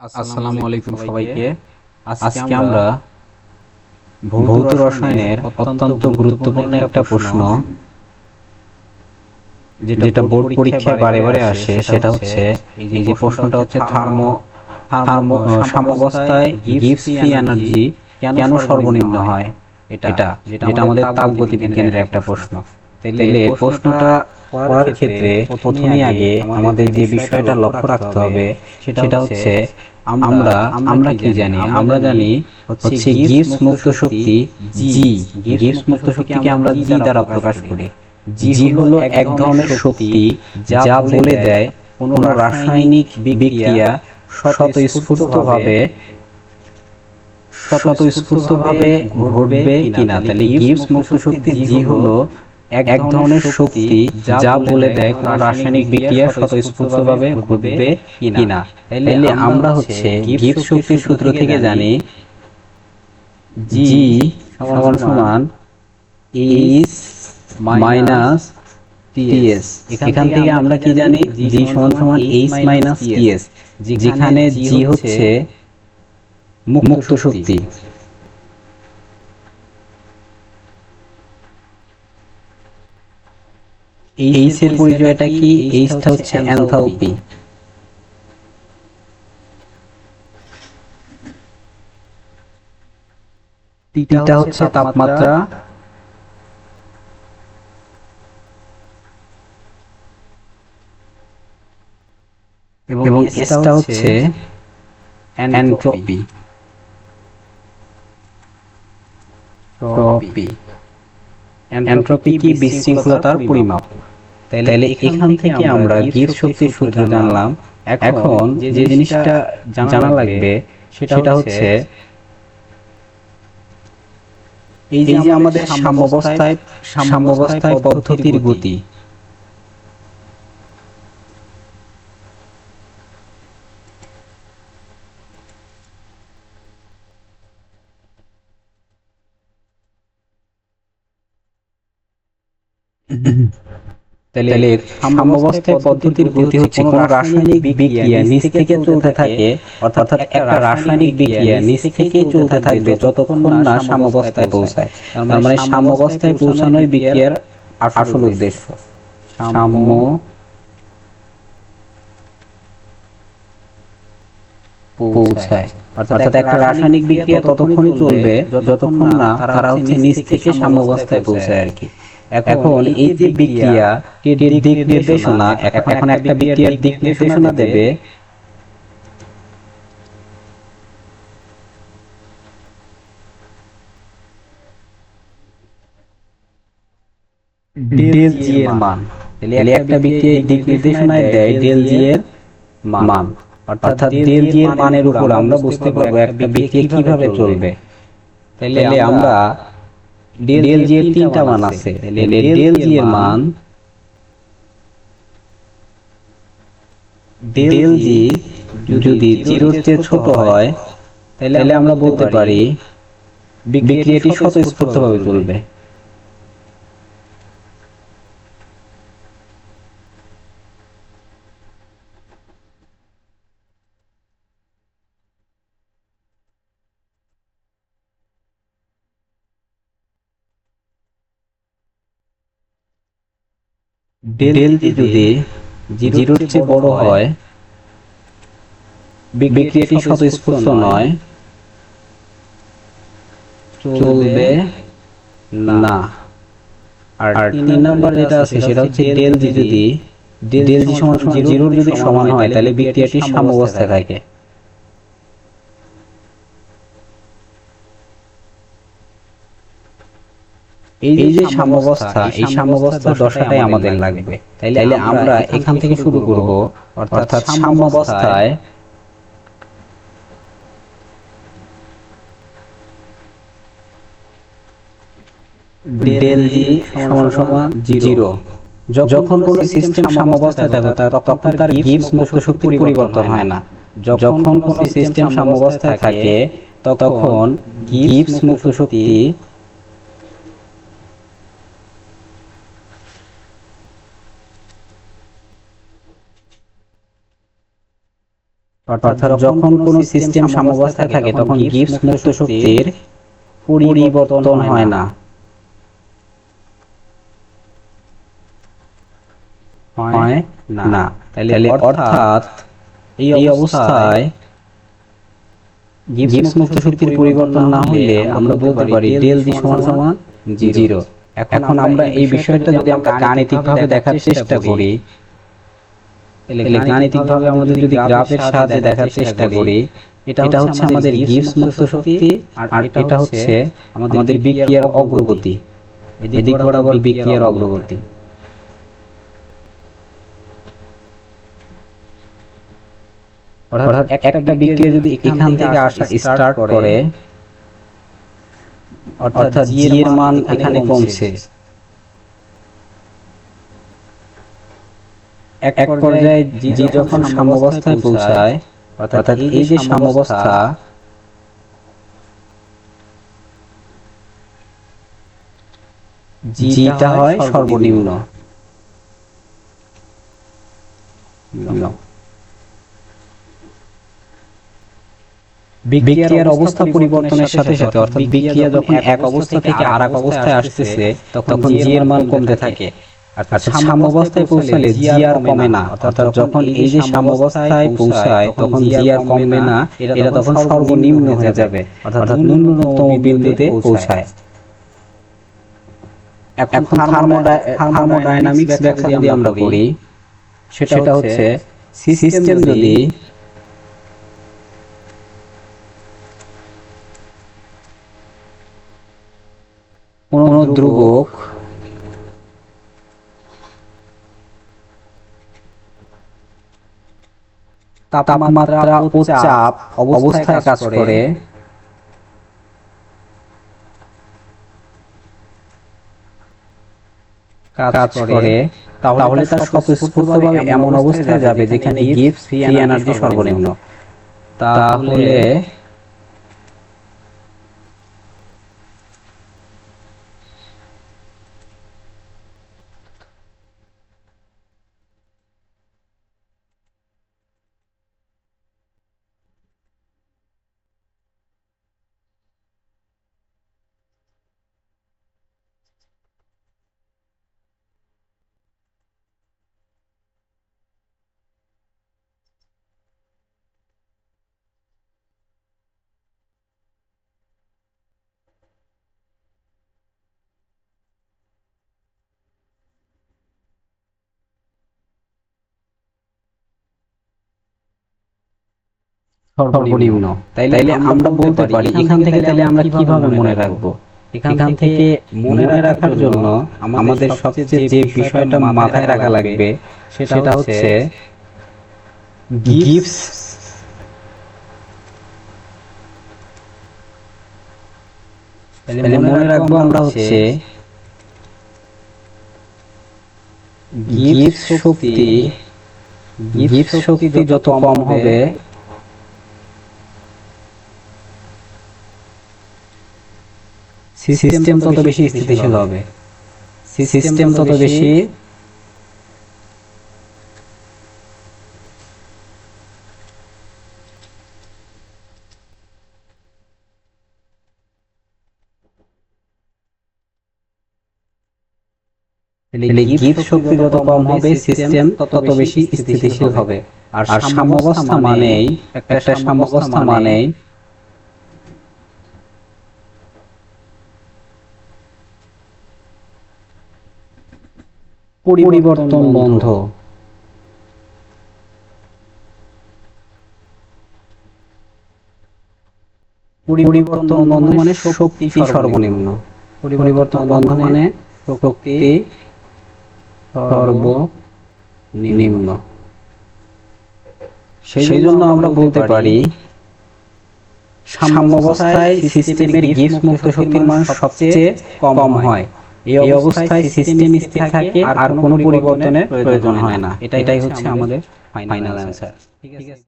আসসালামু আলাইকুম সবাইকে। আজকে আমরা ভৌত রসায়নের অত্যন্ত গুরুত্বপূর্ণ একটা প্রশ্ন যেটা বোর্ড পরীক্ষায় বারে বারে আসে সেটা হচ্ছে এই যে প্রশ্নটা হচ্ছে থার্মো থার্মো সাম্যাবস্থায় গিভস ফ্রি এনার্জি কেন সর্বনিম্ন হয়? এটা যেটা আমাদের তাপগতি বিজ্ঞানের একটা প্রশ্ন। তাহলে প্রশ্নটা পড়ার ক্ষেত্রে প্রথমেই আগে আমাদের যে বিষয়টা লক্ষ্য রাখতে হবে সেটা হচ্ছে আমরা আমরা কি জানি? আমরা জানি হচ্ছে গিভস মুক্ত শক্তি জি। গিভস মুক্ত শক্তিকে আমরা জি দ্বারা প্রকাশ করি। জি হলো এক ধরনের শক্তি যা বলে দেয় কোনো রাসায়নিক বিক্রিয়া স্বতঃস্ফূর্তভাবে স্বতঃস্ফূর্তভাবে ঘটবে কিনা? তাহলে গিভস মুক্ত শক্তি জি হলো এক ধরনের শক্তি যা বলে দেয় কোন রাসায়নিক বিক্রিয়া স্বতঃস্ফূর্তভাবে ঘটবে কিনা। তাহলে আমরা হচ্ছে গিভস শক্তির সূত্র থেকে জানি জি সমান সমান এইচ মাইনাস টিএস। এখান থেকে আমরা কি জানি? জি সমান সমান এইচ মাইনাস টিএস। যেখানে জি হচ্ছে মুক্ত শক্তি। এইচ এর পরিচয়টা কি? এইচটা হচ্ছে এনথালপি টিটা হচ্ছে তাপমাত্রা। এবং এসটা হচ্ছে এনট্রপি এনট্রপি কি বিশৃঙ্খলতার পরিমাপ? তাহলে এখান থেকে আমরা গির শক্তির সূত্র জানলাম। এখন যে জিনিসটা জানা লাগবে সেটা হচ্ছে এই যে আমাদের সাম্যাবস্থায় সাম্যাবস্থায় পদ্ধতির গতি। তাহলে সাম্যাবস্থায় পদ্ধতির গতি হচ্ছে কোন রাসায়নিক বিক্রিয়া নিচ থেকে চলতে থাকে অর্থাৎ একটা রাসায়নিক বিক্রিয়া নিচ থেকে চলতে থাকবে যতক্ষণ না সাম্যাবস্থায় পৌঁছায়। তার মানে সাম্যাবস্থায় পৌঁছানোই বিক্রিয়ার আসল উদ্দেশ্য। সাম্য পৌঁছায়। অর্থাৎ একটা রাসায়নিক বিক্রিয়া ততক্ষণই চলবে যতক্ষণ না তারা হচ্ছে নিচ থেকে সাম্যাবস্থায় পৌঁছায় আর কি। এখন এই যে বিক্রিয়া দিক নির্দেশনা এখন একটা বিক্রিয়ার দিক নির্দেশনা দেবে। ডেল জি এর মান। তাহলে একটা বিক্রিয়ার দিক নির্দেশনায় দেয় ডেল জি এর মান। অর্থাৎ ডেল জি এর মানের উপর আমরা বুঝতে পারব একটা বিক্রিয়া কীভাবে চলবে। তাহলে আমরা ডেল জি এর তিনটা মান আছে। তাহলে ডেল জি এর মান ডেল জি যদি জিরোর চেয়ে ছোট হয় তাহলে আমরা বলতে পারি বিক্রিয়াটি স্বতঃস্ফূর্তভাবে চলবে। ডেল যদি জিরোর চেয়ে বড় হয় বিক্রিয়াটি স্বতঃস্ফূর্ত নয় চলবে না। আর তিন নাম্বার যেটা আছে সেটা হচ্ছে ডেল যদি ডেল জি সমান সমান জিরোর যদি সমান হয় তাহলে বিক্রিয়াটি সাম্যাবস্থায় থাকে। এই যে সাম্যাবস্থা এই সাম্যাবস্থার দশাটাই আমাদের লাগবে। তাইলে আমরা এখান থেকে শুরু করব। অর্থাৎ সাম্যাবস্থায় ডেল জি সমান সমান জিরো যখন কোনো সিস্টেম সাম্যাবস্থায় থাকে তখন তার গিভস মুক্ত শক্তির পরিবর্তন হয় না। যখন কোনো সিস্টেম সাম্যাবস্থায় থাকে তখন গিভস মুক্ত শক্তি অর্থাৎ যখন কোনো সিস্টেম সাম্যাবস্থায় থাকে তখন গিবস মুক্ত শক্তির পরিবর্তন হয় না। হয় না। তাহলে অর্থাৎ এই অবস্থায় গিবস মুক্ত শক্তির পরিবর্তন না হলে আমরা বলতে পারি ডেল জি সমান সমান জিরো এখন আমরা এই বিষয়টা যদি আমরা গাণিতিকভাবে দেখার চেষ্টা করি তাহলে গাণিতিকভাবে আমাদের যদি গ্রাফের সাহায্যে দেখার চেষ্টা করি এটা হচ্ছে আমাদের গিবস মুক্ত শক্তি আর এটা হচ্ছে আমাদের বিক্রিয়ার অগ্রগতি। এদিক বরাবর বিক্রিয়ার অগ্রগতি। অর্থাৎ একটা বিক্রিয়া যদি এখান থেকে আসা স্টার্ট করে অর্থাৎ জি এর মান এখানে কমছে। এক পর্যায়ে জি যখন সাম্যাবস্থায় পৌঁছায় অর্থাৎ এই যে সাম্যাবস্থা জিটা হয় সর্বনিম্ন। বিক্রিয়ার অবস্থা পরিবর্তনের সাথে সাথে অর্থাৎ বিক্রিয়া যখন এক অবস্থা থেকে আর এক অবস্থায় আসতেছে তখন জি এর মান কমতে থাকে। অর্থাৎ সাম্যাবস্থায় পৌঁছালে কমে না। অর্থাৎ যখন এই যে সাম্যাবস্থায় পৌঁছায় তখন কমবে না এটা তখন সর্বনিম্ন হয়ে যাবে। অর্থাৎ ন্যূনতম বিন্দুতে পৌঁছায়। এখন থার্মোডাইনামিক্স ব্যাখ্যা যদি আমরা করি সেটা হচ্ছে সিস্টেম যদি কোন ধ্রুবক তাপমাত্রা ও চাপ অবস্থায় কাজ করে। কাজ করে। তাহলে তার স্বতঃস্ফূর্তভাবে এমন অবস্থায় যাবে যেখানে গিফট ফ্রি এনার্জি সর্বনিম্ন তাহলে সর্বনিম্ন। তাইলে আমরা বলতে পারি এখান থেকে তাহলে আমরা কীভাবে মনে রাখব? এখান থেকে মনে রাখার জন্য আমাদের সবচেয়ে যে বিষয়টা মাথায় রাখা লাগবে সেটা হচ্ছে গিভস তাহলে মনে রাখব আমরা হচ্ছে গিভস শক্তি। গিভস শক্তি যত কম হবে সিস্টেম তত বেশি স্থিতিশীল হবে। সিস্টেম তত বেশি গিফট শক্তি যত কম হবে সিস্টেম তত বেশি স্থিতিশীল হবে। আর সাম্যাবস্থা মানেই একটা সাম্যাবস্থা মানেই পরিবর্তন বন্ধ। পরিবর্তন বন্ধ মানে শক্তি সর্বনিম্ন। পরিবর্তন বন্ধ মানে শক্তি সর্বনিম্ন। সেই জন্য আমরা বলতে পারি সাম্যাবস্থায় সিস্টেমের গিফট মুক্ত শক্তির মান সবচেয়ে কম হয়। এই অবস্থায় সিস্টেম স্থির থাকে আর কোনো পরিবর্তনের প্রয়োজন হয় না। এটাই হচ্ছে আমাদের ফাইনাল অ্যান্সার ঠিক আছে।